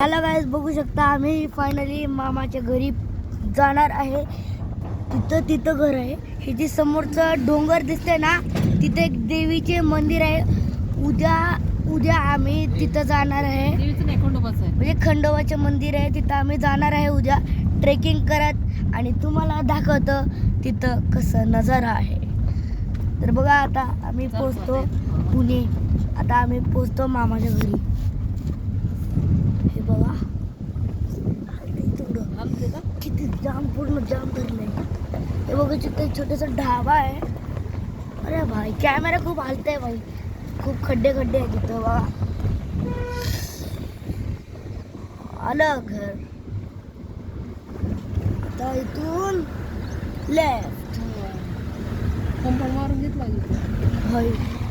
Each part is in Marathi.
हॅलो गाईज बघू शकता आम्ही फायनली मामाच्या घरी जाणार आहे. तिथं तिथं घर आहे. हे जे समोरचं डोंगर दिसतंय ना तिथे एक देवीचे मंदिर आहे. उद्या उद्या आम्ही तिथं जाणार आहे. म्हणजे खंडोबाचे मंदिर आहे. तिथं आम्ही जाणार आहे उद्या. ट्रेकिंग करत आणि तुम्हाला दाखवतं तिथं कसं नजारा आहे. तर बघा आता आम्ही पोचतो पुणे. आता आम्ही पोचतो मामाच्या घरी हे बघा हलतंय थोडं. हलते का किती जाम पूर्ण जाम भरलंय हे बघा तिथे छोटासा ढाबा आहे. अरे भाई कॅमेरा खूप हलतंय भाई. खूप खड्डे खड्डे आहे तिथं बघा. आलं घर. आता इथून लेफ्ट कंपाऊंड मारून घेतला. होय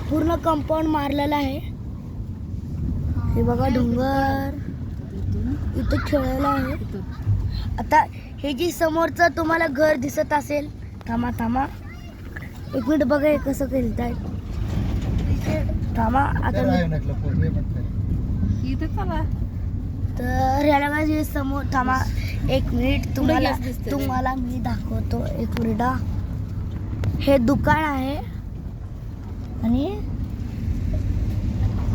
पूर्ण कंपाऊंड मारलेलं आहे. हे बघा डोंगर. इथं खेळायला आहे. आता हे जे समोरचं तुम्हाला घर दिसत असेल थांबा थांबा एक मिनिट बघा हे कसं खेळताय थांबा आता मी इथं चला तर ह्याला काय जे समोर थांबा एक मिनिट तुम्हाला दिसतंय. तुम्हाला मी दाखवतो एक मिनिट हा. हे दुकान आहे आणि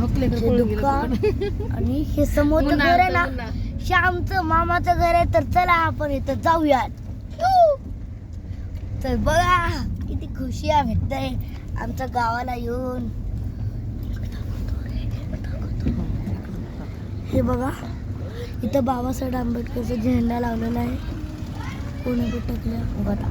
हे दुकान. आणि हे समोरचं मुन्ना घर आहे ना. श्यामचं मामाचं घर आहे तर चला आपण इथं जाऊयात. तर बघा किती खुशी आहे आमच्या गावाला येऊन हे बघा इथं बाबासाहेब आंबेडकरचा झेंडा लावलेला आहे. कोणी टाकलं? बघा.